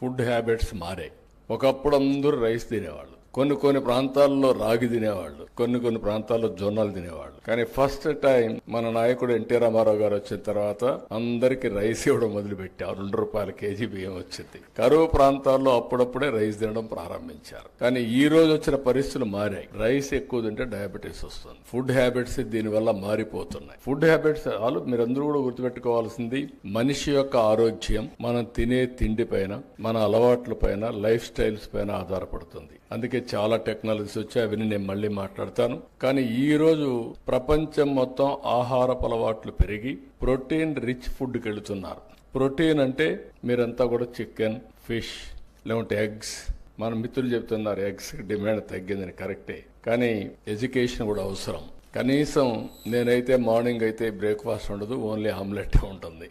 Food habits మారాయి. ఒకప్పుడు అందరూ రైస్ తినేవాళ్ళు. కొన్ని కొన్ని ప్రాంతాల్లో రాగి తినేవాళ్ళు కొన్ని కొన్ని ప్రాంతాల్లో జొన్నలు తినేవాళ్ళు. కానీ ఫస్ట్ టైం మన నాయకుడు ఎన్టీ రామారావు గారు వచ్చిన తర్వాత అందరికి రైస్ ఇవ్వడం మొదలుపెట్టారు. రెండు రూపాయల కేజీ బియ్యం వచ్చింది. కరువు ప్రాంతాల్లో అప్పుడప్పుడే రైస్ తినడం ప్రారంభించారు. కానీ ఈ రోజు వచ్చిన పరిస్థితులు మారాయి. రైస్ ఎక్కువ తింటే డయాబెటీస్ వస్తుంది. ఫుడ్ హ్యాబిట్స్ దీనివల్ల మారిపోతున్నాయి. ఫుడ్ హ్యాబిట్స్ వాళ్ళు మీరందరూ కూడా గుర్తుపెట్టుకోవాల్సింది మనిషి యొక్క ఆరోగ్యం మనం తినే తిండి పైన మన అలవాట్ల పైన లైఫ్ స్టైల్స్ పైన ఆధారపడుతుంది. అందుకే చాలా టెక్నాలజీస్ వచ్చాయి అవన్నీ నేను మళ్ళీ మాట్లాడతాను. కానీ ఈ రోజు ప్రపంచం మొత్తం ఆహారపు అలవాట్లు పెరిగి ప్రోటీన్ రిచ్ ఫుడ్కి వెళుతున్నారు. ప్రోటీన్ అంటే మీరంతా కూడా చికెన్ ఫిష్ లేకుంటే ఎగ్స్. మన మిత్రులు చెప్తున్నారు ఎగ్స్ డిమాండ్ తగ్గిందని కరెక్టే. కానీ ఎడ్యుకేషన్ కూడా అవసరం. కనీసం నేనైతే మార్నింగ్ అయితే బ్రేక్ఫాస్ట్ ఉండదు ఓన్లీ ఆమ్లెట్ ఉంటుంది.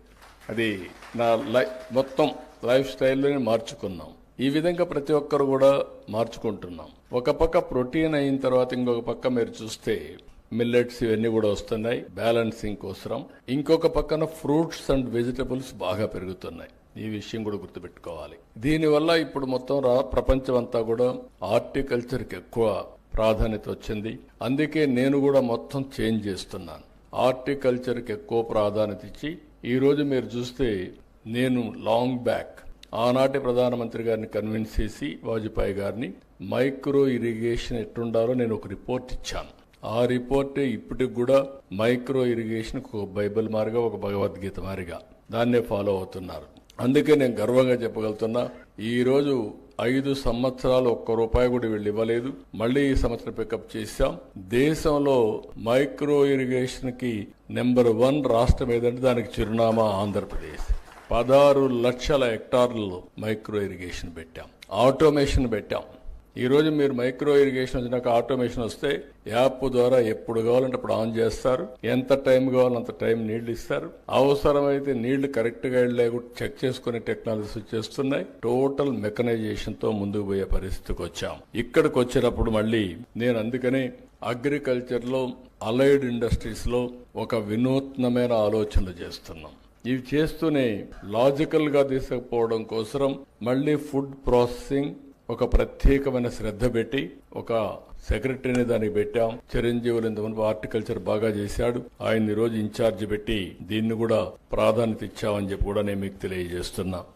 అది నా లై మొత్తం లైఫ్ స్టైల్లోనే మార్చుకున్నాం ఈ విధంగా ప్రతి ఒక్కరు కూడా మార్చుకుంటున్నాం. ఒక పక్క ప్రోటీన్ అయిన తర్వాత ఇంకొక పక్క మీరు చూస్తే మిల్లెట్స్ ఇవన్నీ కూడా వస్తున్నాయి బ్యాలెన్సింగ్ కోసం ఇంకొక పక్కన ఫ్రూట్స్ అండ్ వెజిటబుల్స్ బాగా పెరుగుతున్నాయి. ఈ విషయం కూడా గుర్తుపెట్టుకోవాలి. దీనివల్ల ఇప్పుడు మొత్తం రా ప్రపంచం అంతా కూడా హార్టికల్చర్కి ఎక్కువ ప్రాధాన్యత వచ్చింది. అందుకే నేను కూడా మొత్తం చేంజ్ చేస్తున్నాను. హార్టికల్చర్కి ఎక్కువ ప్రాధాన్యత ఇచ్చి ఈరోజు మీరు చూస్తే నేను లాంగ్ బ్యాక్ ఆనాటి ప్రధానమంత్రి గారిని కన్విన్స్ చేసి వాజ్పేయి గారిని మైక్రో ఇరిగేషన్ ఎట్టుండాలో నేను ఒక రిపోర్ట్ ఇచ్చాను. ఆ రిపోర్ట్ ఇప్పటికి కూడా మైక్రో ఇరిగేషన్ ఒక బైబిల్ మారిగా ఒక భగవద్గీత మారిగా దాన్నే ఫాలో అవుతున్నారు. అందుకే నేను గర్వంగా చెప్పగలుగుతున్నా ఈరోజు ఐదు సంవత్సరాలు ఒక్క రూపాయి కూడా వీళ్ళు ఇవ్వలేదు. మళ్ళీ ఈ సంవత్సరం పికప్ చేశాం. దేశంలో మైక్రో ఇరిగేషన్కి నెంబర్ వన్ రాష్ట్రం ఏదంటే దానికి చిరునామా ఆంధ్రప్రదేశ్. పదహారు లక్షల హెక్టార్లలో మైక్రో ఇరిగేషన్ పెట్టాం. ఆటోమేషన్ పెట్టాం. ఈరోజు మీరు మైక్రో ఇరిగేషన్ వచ్చినాక ఆటోమేషన్ వస్తే యాప్ ద్వారా ఎప్పుడు కావాలంటే అప్పుడు ఆన్ చేస్తారు. ఎంత టైం కావాలంత టైం నీళ్ళు ఇస్తారు. అవసరమైతే నీళ్ళు కరెక్ట్గా లేకుండా చెక్ చేసుకునే టెక్నాలజీస్ వచ్చేస్తున్నాయి. టోటల్ మెకనైజేషన్తో ముందుకు పోయే పరిస్థితికి వచ్చాం. ఇక్కడికి వచ్చినప్పుడు మళ్ళీ నేను అందుకనే అగ్రికల్చర్లో అలైడ్ ఇండస్ట్రీస్లో ఒక వినూత్నమైన ఆలోచనలు చేస్తున్నాం. ఇవి చేస్తూనే లాజికల్గా తీసుకుపోవడం కోసం మళ్ళీ ఫుడ్ ప్రాసెసింగ్ ఒక ప్రత్యేకమైన శ్రద్ధ పెట్టి ఒక సెక్రటరీని దానికి పెట్టాం. చిరంజీవులు ఇంతకుముందు హార్టికల్చర్ బాగా చేశాడు. ఆయన ఈరోజు రోజు ఇన్ఛార్జ్ పెట్టి దీన్ని కూడా ప్రాధాన్యత ఇచ్చామని చెప్పి కూడా నేను మీకు తెలియజేస్తున్నా.